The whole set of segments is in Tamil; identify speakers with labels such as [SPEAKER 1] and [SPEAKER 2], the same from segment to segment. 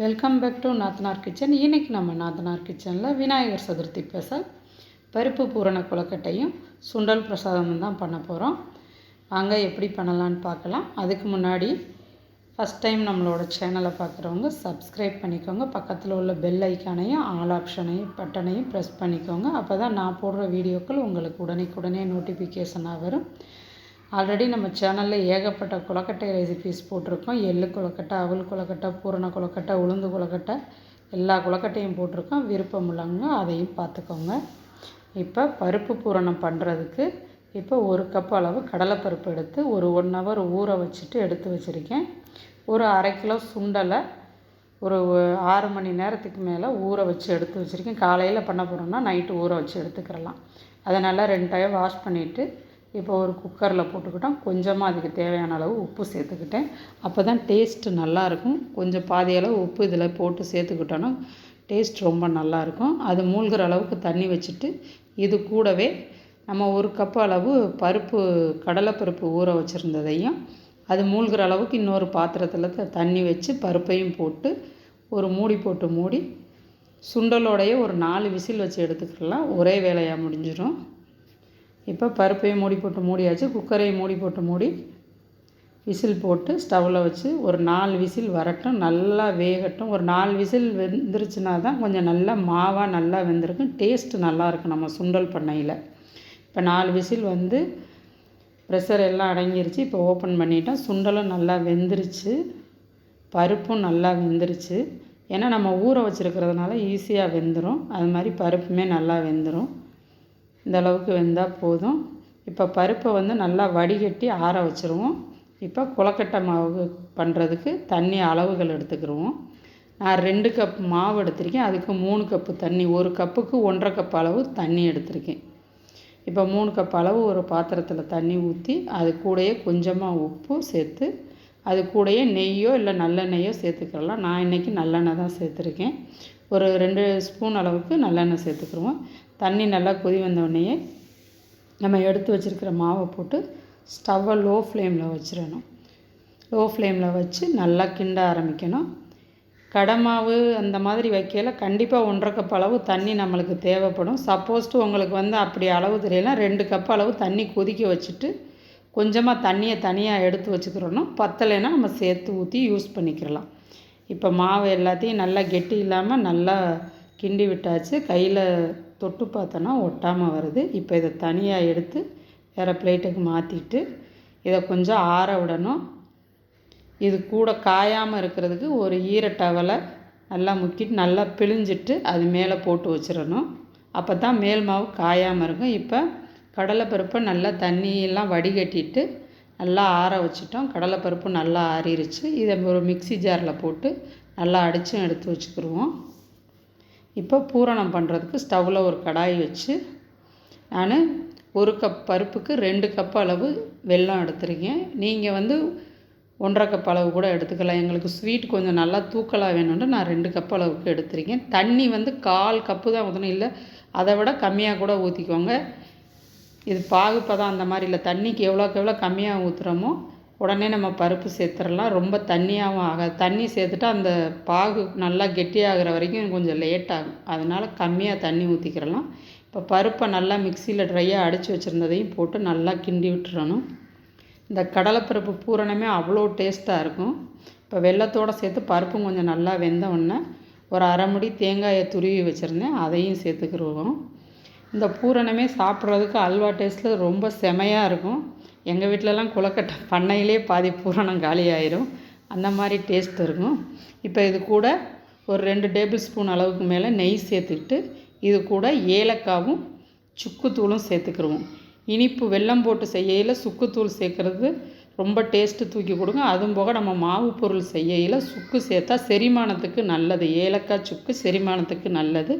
[SPEAKER 1] Welcome back to Nathanar kitchen இன்றைக்கி நம்ம நாத்தனார் கிச்சனில் விநாயகர் சதுர்த்தி ஸ்பெஷல் பருப்பு பூரண கொழுக்கட்டையும் சுண்டல் பிரசாதமும் தான் பண்ண போகிறோம் வாங்க எப்படி பண்ணலான்னு பார்க்கலாம். அதுக்கு முன்னாடி ஃபஸ்ட் டைம் நம்மளோட சேனலை பார்க்குறவங்க சப்ஸ்கிரைப் பண்ணிக்கோங்க. பக்கத்தில் உள்ள பெல் ஐக்கானையும் ஆல் ஆப்ஷனையும் பட்டனையும் ப்ரெஸ் பண்ணிக்கோங்க. அப்போ தான் நான் போடுற வீடியோக்கள் உங்களுக்கு உடனே நோட்டிஃபிகேஷனாக வரும். ஆல்ரெடி நம்ம சேனலில் ஏகப்பட்ட கொலக்கட்டை ரெசிபீஸ் போட்டிருக்கோம். எள்ளு கொலக்கட்டை அவல் கொலக்கட்டை பூரண கொலக்கட்டை உளுந்து கொலக்கட்டை எல்லா கொலக்கட்டையும் போட்டிருக்கோம். விருப்பம் உள்ளவங்க அதையும் பார்த்துக்கோங்க. இப்போ பருப்பு பூரணம் பண்ணுறதுக்கு இப்போ ஒரு கப் அளவு கடலைப்பருப்பு எடுத்து ஒரு ஒன் ஹவர் ஊற வச்சுட்டு எடுத்து வச்சுருக்கேன். ஒரு அரை கிலோ சுண்டலை ஒரு ஆறு மணி நேரத்துக்கு மேலே ஊற வச்சு எடுத்து வச்சுருக்கேன். காலையில் பண்ண போகிறோம்னா நைட்டு ஊற வச்சு எடுத்துக்கிறலாம். அதை நல்லா ரெண்டு டைம் வாஷ் பண்ணிவிட்டு இப்போ ஒரு குக்கரில் போட்டுக்கிட்டோம். கொஞ்சமாக அதுக்கு தேவையான அளவு உப்பு சேர்த்துக்கிட்டேன். அப்போ தான் டேஸ்ட்டு நல்லாயிருக்கும். கொஞ்சம் பாதி அளவு உப்பு இதில் போட்டு சேர்த்துக்கிட்டோன்னா டேஸ்ட் ரொம்ப நல்லாயிருக்கும். அது மூழ்கிற அளவுக்கு தண்ணி வச்சுட்டு இது கூடவே நம்ம ஒரு கப் அளவு பருப்பு கடலைப்பருப்பு ஊற வச்சுருந்ததையும் அது மூழ்கிற அளவுக்கு இன்னொரு பாத்திரத்தில் தண்ணி வச்சு பருப்பையும் போட்டு ஒரு மூடி போட்டு மூடி சுண்டலோடைய ஒரு நாலு விசில் வச்சு எடுத்துக்கலாம் ஒரே வேலையாக முடிஞ்சிடும் இப்போ பருப்பையும் மூடி போட்டு மூடியாச்சு குக்கரையும் மூடி போட்டு மூடி விசில் போட்டு ஸ்டவ்வில் வச்சு ஒரு நாலு விசில் வரட்டும் நல்லா வேகட்டும். ஒரு நாலு விசில் வெந்துருச்சுனா தான் கொஞ்சம் நல்லா மாவாக நல்லா வெந்திருக்கும். டேஸ்ட்டு நல்லாயிருக்கும் நம்ம சுண்டல் பண்ணையில். இப்போ நாலு விசில் வந்து ப்ரெஷர் எல்லாம் அடங்கிருச்சு. இப்போ ஓப்பன் பண்ணிட்டோம். சுண்டலும் நல்லா வெந்துருச்சு. பருப்பும் நல்லா வெந்துருச்சு. ஏன்னா நம்ம ஊற வச்சுருக்கிறதுனால ஈஸியாக வெந்துடும் அது மாதிரி பருப்புமே நல்லா வெந்துடும் இந்த அளவுக்கு வெந்தால் போதும். இப்போ பருப்பை வந்து நல்லா வடிகட்டி ஆற வச்சுருவோம். இப்போ கொலக்கட்டை மாவு பண்ணுறதுக்கு தண்ணி அளவுகள் எடுத்துக்கிடுவோம் நான் ரெண்டு கப் மாவு எடுத்திருக்கேன். அதுக்கு மூணு கப்பு தண்ணி ஒரு கப்புக்கு ஒன்றரை கப் அளவு தண்ணி எடுத்திருக்கேன். இப்போ மூணு கப் அளவு ஒரு பாத்திரத்தில் தண்ணி ஊற்றி அது கூடயே கொஞ்சமாக உப்பு சேர்த்து அது கூடயே நெய்யோ இல்லை நல்லெண்ணெய்யோ சேர்த்துக்கலாம் நான் இன்றைக்கி நல்லெண்ணெய் தான் சேர்த்துருக்கேன். ஒரு ரெண்டு ஸ்பூன் அளவுக்கு நல்லெண்ணெய் சேர்த்துக்குருவோம். தண்ணி நல்லா கொதி வந்தோடனேயே நம்ம எடுத்து வச்சுருக்கிற மாவை போட்டு ஸ்டவ்வை லோ ஃப்ளேமில் வச்சிடணும். லோ ஃப்ளேமில் வச்சு நல்லா கிண்ட ஆரம்பிக்கணும். கடை மாவு அந்த மாதிரி வைக்கல கண்டிப்பாக ஒன்றரை கப் அளவு தண்ணி நம்மளுக்கு தேவைப்படும். சப்போஸ்ட்டு உங்களுக்கு வந்து அப்படி அளவு தெரியலாம் ரெண்டு கப் அளவு தண்ணி கொதிக்க வச்சுட்டு கொஞ்சமாக தண்ணியை தனியாக எடுத்து வச்சுக்கிறோன்னா பத்தலைன்னா நம்ம சேர்த்து ஊற்றி யூஸ் பண்ணிக்கிறலாம். இப்போ மாவு எல்லாத்தையும் நல்லா கெட்டி இல்லாமல் நல்லா கிண்டி விட்டாச்சு. கையில் தொட்டு பார்த்தோன்னா ஒட்டாமல் வருது. இப்போ இதை தனியாக எடுத்து வேறு பிளேட்டுக்கு மாற்றிட்டு இதை கொஞ்சம் ஆற விடணும். இது கூட காயாமல் இருக்கிறதுக்கு ஒரு ஈர டவலை நல்லா முக்கிட்டு நல்லா பிழிஞ்சிட்டு அது மேலே போட்டு வச்சிடணும். அப்போ தான் மேல் மாவு காயாமல் இருக்கும். இப்போ கடலைப்பருப்பை நல்லா தண்ணியெல்லாம் வடிகட்டிட்டு நல்லா ஆற வச்சிட்டோம். கடலைப்பருப்பு நல்லா ஆறிடுச்சு இதை ஒரு மிக்சி ஜாரில் போட்டு நல்லா அடித்தும் எடுத்து வச்சுக்கிடுவோம் இப்போ பூரணம் பண்ணுறதுக்கு ஸ்டவ்வில் ஒரு கடாய் வச்சு நான் ஒரு கப் பருப்புக்கு ரெண்டு கப் அளவு வெல்லம் எடுத்துருக்கேன். நீங்கள் வந்து ஒன்றரை கப் அளவு கூட எடுத்துக்கலாம். எங்களுக்கு ஸ்வீட் கொஞ்சம் நல்லா தூக்கலாக வேணும்னு நான் ரெண்டு கப் அளவுக்கு எடுத்துருக்கேன். தண்ணி வந்து கால் கப்பு தான் ஊற்றணும் இல்லை அதை விட கம்மியாக கூட ஊற்றிக்கோங்க இது பாகுப்பதம் அந்த மாதிரி இல்லை. தண்ணிக்கு எவ்வளோக்கு எவ்வளோ கம்மியாக ஊற்றுறோமோ உடனே நம்ம பருப்பு சேர்த்துடலாம். ரொம்ப தண்ணியாகவும் ஆகாது. தண்ணி சேர்த்துட்டா அந்த பாகு நல்லா கெட்டியாகிற வரைக்கும் கொஞ்சம் லேட் ஆகும். அதனால் கம்மியாக தண்ணி ஊற்றிக்கிறலாம் இப்போ பருப்பை நல்லா மிக்சியில் ட்ரையாக அடித்து வச்சுருந்ததையும் போட்டு நல்லா கிண்டி விட்டுறணும். இந்த கடலைப்பருப்பு பூரணமே அவ்வளோ டேஸ்ட்டாக இருக்கும். இப்போ வெள்ளத்தோடு சேர்த்து பருப்பும் கொஞ்சம் நல்லா வெந்த உடனே ஒரு அரை முடி தேங்காயை துருவி வச்சுருந்தேன். அதையும் சேர்த்துக்கிடுவோம் இந்த பூரணமே சாப்பிட்றதுக்கு அல்வா டேஸ்ட்டில் ரொம்ப செமையாக இருக்கும். எங்கள் வீட்டிலலாம் குளக்கட்டை பண்ணையிலே பாதி பூரணம் காலி அந்த மாதிரி டேஸ்ட் இருக்கும். இப்போ இது கூட ஒரு ரெண்டு டேபிள் ஸ்பூன் அளவுக்கு மேலே நெய் சேர்த்துக்கிட்டு இது கூட ஏலக்காவும் சுக்குத்தூளும் சேர்த்துக்கிடுவோம் இனிப்பு வெல்லம் போட்டு செய்யையில் சுக்குத்தூள் சேர்க்குறது ரொம்ப டேஸ்ட்டு தூக்கி கொடுங்க. அதுவும் போக நம்ம மாவு பொருள் செய்யையில் சுக்கு சேர்த்தா செரிமானத்துக்கு நல்லது. ஏலக்காய் சுக்கு செரிமானத்துக்கு நல்லது.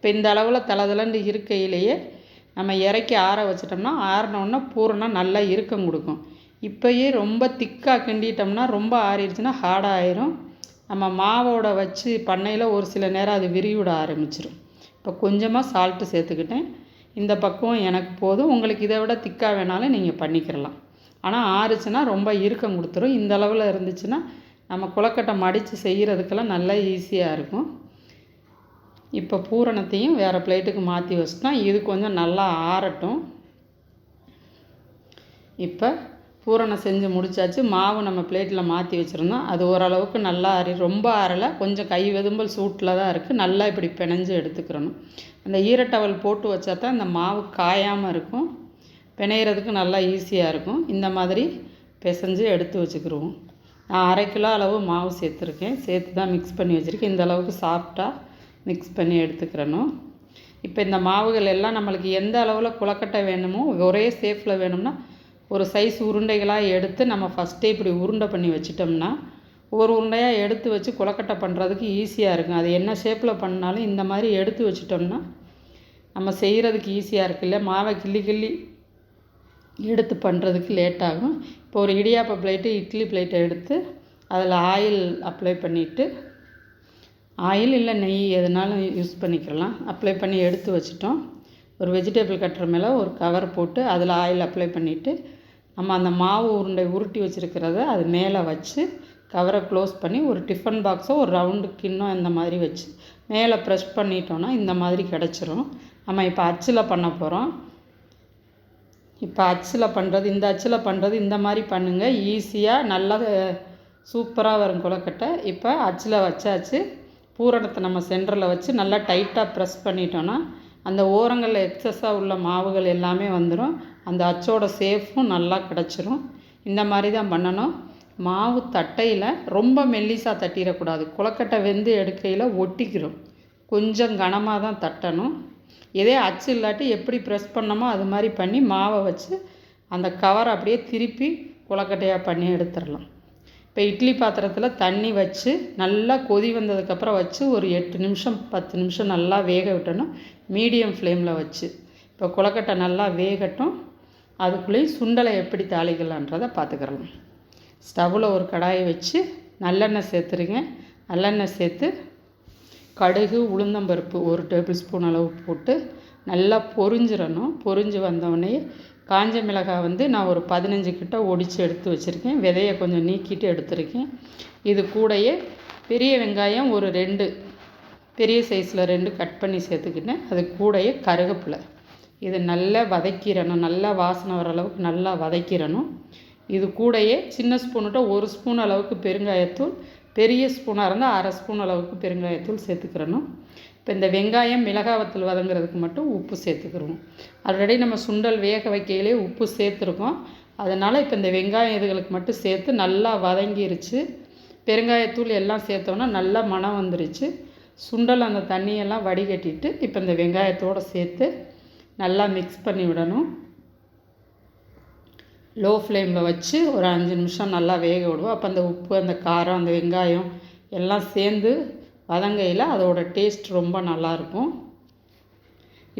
[SPEAKER 1] இப்போ இந்த அளவில் தளதளன்னு இருக்கையிலேயே நம்ம இறக்கி ஆற வச்சிட்டோம்னா ஆறினோன்னா பூரணம் நல்லா இறுக்கம் கொடுக்கும். இப்போயே ரொம்ப திக்காக கிண்டிட்டோம்னா ரொம்ப ஆறிடுச்சுன்னா ஹார்டாக ஆயிரும் நம்ம மாவோட வச்சு பண்ணையில் ஒரு சில நேரம் அது விரிவிட ஆரம்பிச்சிடும் இப்போ கொஞ்சமாக சால்ட்டு சேர்த்துக்கிட்டேன். இந்த பக்கம் எனக்கு போதும். உங்களுக்கு இதை விட திக்காக வேணாலும் நீங்கள் பண்ணிக்கிறலாம் ஆனால் ஆறுச்சுன்னா ரொம்ப இறுக்கம் கொடுத்துரும். இந்த அளவில் இருந்துச்சுன்னா நம்ம குளக்கட்டை மடித்து செய்கிறதுக்கெல்லாம் நல்லா ஈஸியாக இருக்கும். இப்போ பூரணத்தையும் வேறு பிளேட்டுக்கு மாற்றி வச்சிட்டோம் இது கொஞ்சம் நல்லா ஆறட்டும். இப்போ பூரணம் செஞ்சு முடிச்சாச்சு. மாவு நம்ம பிளேட்டில் மாற்றி வச்சுருந்தோம். அது ஓரளவுக்கு நல்லா அரி ரொம்ப அறலை. கொஞ்சம் கை வெதும்பல் சூட்டில் தான் இருக்குது நல்லா இப்படி பிணைஞ்சு எடுத்துக்கிறணும். அந்த ஈரட்டவல் போட்டு வச்சா தான் இந்த மாவு காயாமல் இருக்கும். பிணையிறதுக்கு நல்லா ஈஸியாக இருக்கும். இந்த மாதிரி பிசைஞ்சு எடுத்து வச்சுக்கிடுவோம் நான் அரை கிலோ அளவு மாவு சேர்த்துருக்கேன். சேர்த்து தான் மிக்ஸ் பண்ணி வச்சுருக்கேன். இந்த அளவுக்கு சாஃப்டாக மிக்ஸ் பண்ணி எடுத்துக்கிறணும். இப்போ இந்த மாவுகள் எல்லாம் நம்மளுக்கு எந்த அளவில் குளக்கட்டை வேணுமோ ஒரே சேஃபில் வேணும்னா ஒரு சைஸ் உருண்டைகளாக எடுத்து நம்ம ஃபஸ்ட்டே இப்படி உருண்டை பண்ணி வச்சிட்டோம்னா ஒரு உருண்டையாக எடுத்து வச்சு குளக்கட்டை பண்ணுறதுக்கு ஈஸியாக இருக்கும். அது என்ன ஷேப்பில் பண்ணாலும் இந்த மாதிரி எடுத்து வச்சிட்டோம்னா நம்ம செய்கிறதுக்கு ஈஸியாக இருக்குல்ல மாவை கிள்ளி கிள்ளி எடுத்து பண்ணுறதுக்கு லேட் ஆகும். இப்போ ஒரு இடியாப்ப பிளேட்டு இட்லி பிளேட்டை எடுத்து அதில் ஆயில் அப்ளை பண்ணிவிட்டு ஆயில் இல்லை நெய் எதுனாலும் யூஸ் பண்ணிக்கலாம் அப்ளை பண்ணி எடுத்து வச்சிட்டோம். ஒரு வெஜிடபிள் கட்டுற மேலே ஒரு கவர் போட்டு அதில் ஆயில் அப்ளை பண்ணிவிட்டு நம்ம அந்த மாவு உருண்டை உருட்டி வச்சுருக்கிறத அது மேலே வச்சு கவரை க்ளோஸ் பண்ணி ஒரு டிஃபன் பாக்ஸோ ஒரு ரவுண்டு கிண்ணம் இந்த மாதிரி வச்சு மேலே ப்ரெஷ் பண்ணிட்டோன்னா இந்த மாதிரி கிடச்சிரும். நம்ம இப்போ அச்சில் பண்ண போகிறோம் இப்போ அச்சில் பண்ணுறது இந்த அச்சில் பண்ணுறது இந்த மாதிரி பண்ணுங்கள் ஈஸியாக நல்லா சூப்பராக வரும் கொலக்கட்டை இப்போ அச்சில் வச்சாச்சு. பூரணத்தை நம்ம சென்டரில் வச்சு நல்லா டைட்டாக ப்ரெஸ் பண்ணிட்டோன்னா அந்த ஓரங்களில் எக்ஸஸாக உள்ள மாவுகள் எல்லாமே வந்துடும் அந்த அச்சோட சேஃபும் நல்லா கிடச்சிரும். இந்த மாதிரி தான் பண்ணணும். மாவு தட்டையில் ரொம்ப மெல்லிசாக தட்டிடக்கூடாது. குளக்கட்டை வெந்து எடுக்கையில் ஒட்டிக்கிறோம் கொஞ்சம் கனமாக தான் தட்டணும். இதே அச்சு இல்லாட்டி எப்படி ப்ரெஸ் பண்ணமோ அது மாதிரி பண்ணி மாவை வச்சு அந்த கவரை அப்படியே திருப்பி குளக்கட்டையாக பண்ணி எடுத்துடலாம். இப்போ இட்லி பாத்திரத்தில் தண்ணி வச்சு நல்லா கொதி வந்ததுக்கப்புறம் வச்சு ஒரு எட்டு நிமிஷம் பத்து நிமிஷம் நல்லா வேக விட்டணும். மீடியம் ஃப்ளேமில் வச்சு. இப்போ கொலக்கட்டை நல்லா வேகட்டும். அதுக்குள்ளேயும் சுண்டலை எப்படி தாளிக்கலான்றதை பார்த்துக்கிறோம் ஸ்டவ்வில் ஒரு கடாயை வச்சு நல்லெண்ணெய் சேர்த்துருங்க. நல்லெண்ணெய் சேர்த்து கடுகு உளுந்தம்பருப்பு ஒரு டேபிள் ஸ்பூன் அளவு போட்டு நல்லா பொரிஞ்சிடணும். பொரிஞ்சு வந்தோடனே காஞ்ச மிளகாய் வந்து நான் ஒரு பதினஞ்சு கிட்ட ஒடித்து எடுத்து வச்சுருக்கேன். விதையை கொஞ்சம் நீக்கிட்டு எடுத்துருக்கேன். இது கூடயே பெரிய வெங்காயம் ஒரு ரெண்டு பெரிய சைஸில் ரெண்டு கட் பண்ணி சேர்த்துக்கிட்டேன். அது கூடயே கருகப்பிலை. இது நல்லா வதக்கிறணும் நல்லா வாசனை வர அளவுக்கு நல்லா வதக்கிறணும் இது கூடயே சின்ன ஸ்பூனுட்ட ஒரு ஸ்பூன் அளவுக்கு பெருங்காயத்தூள் பெரிய ஸ்பூனாக இருந்தால் அரை ஸ்பூன் அளவுக்கு பெருங்காயத்தூள் சேர்த்துக்கிறணும் இப்போ இந்த வெங்காயம் மிளகாவத்தில் வதங்குறதுக்கு மட்டும் உப்பு சேர்த்துக்கிறோம் ஆல்ரெடி நம்ம சுண்டல் வேக வைக்கையிலே உப்பு சேர்த்துருக்கோம். அதனால் இப்போ இந்த வெங்காயம் இதுகளுக்கு மட்டும் சேர்த்து நல்லா வதங்கிருச்சு. பெருங்காயத்தூள் எல்லாம் சேர்த்தோன்னா நல்லா மனம் வந்துருச்சு. சுண்டல் அந்த தண்ணியெல்லாம் வடிகட்டிட்டு இப்போ இந்த வெங்காயத்தோடு சேர்த்து நல்லா மிக்ஸ் பண்ணி விடணும். லோ ஃப்ளேமில் வச்சு ஒரு அஞ்சு நிமிஷம் நல்லா வேக விடுவோம். அப்போ அந்த உப்பு அந்த காரம் அந்த வெங்காயம் எல்லாம் சேர்ந்து வதங்கையில் அதோட டேஸ்ட் ரொம்ப நல்லாயிருக்கும்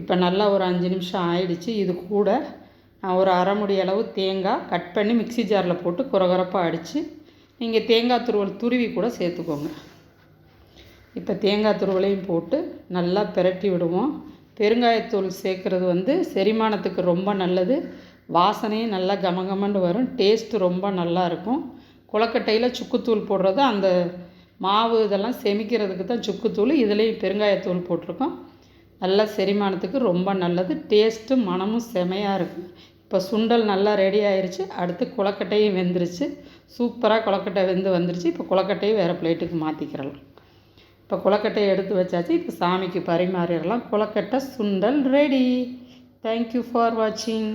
[SPEAKER 1] இப்போ நல்லா ஒரு அஞ்சு நிமிஷம் ஆயிடுச்சு. இது கூட நான் ஒரு அரை முடி அளவு தேங்காய் கட் பண்ணி மிக்சி ஜாரில் போட்டு குறகுறப்பாக அடித்து நீங்கள் தேங்காய் துருவல் துருவி கூட சேர்த்துக்கோங்க. இப்போ தேங்காய் துருவலையும் போட்டு நல்லா பிரட்டி விடுவோம். பெருங்காயத்தூள் சேர்க்குறது வந்து செரிமானத்துக்கு ரொம்ப நல்லது. வாசனையும் நல்லா கமகமன்னு வரும். டேஸ்ட்டு ரொம்ப நல்லா இருக்கும் குளக்கட்டையில் சுக்குத்தூள் போடுறது அந்த மாவு இதெல்லாம் செமிக்கிறதுக்கு தான் சுக்குத்தூள் இதுலேயும் பெருங்காயத்தூள் போட்டிருக்கோம். நல்லா செரிமானத்துக்கு ரொம்ப நல்லது. டேஸ்ட்டும் மனமும் செமையாக இருக்கும் இப்போ சுண்டல் நல்லா ரெடி ஆயிடுச்சு அடுத்து குளக்கட்டையும் வெந்துருச்சு. சூப்பராக குளக்கட்டை வெந்து வந்துருச்சு. இப்போ குளக்கட்டையும் வேறு பிளேட்டுக்கு மாற்றிக்கிறலாம் இப்போ குளக்கட்டையை எடுத்து வச்சாச்சு. இப்போ சாமிக்கு பரிமாறிடலாம். குளக்கட்டை சுண்டல் ரெடி தேங்க்யூ ஃபார் வாட்சிங்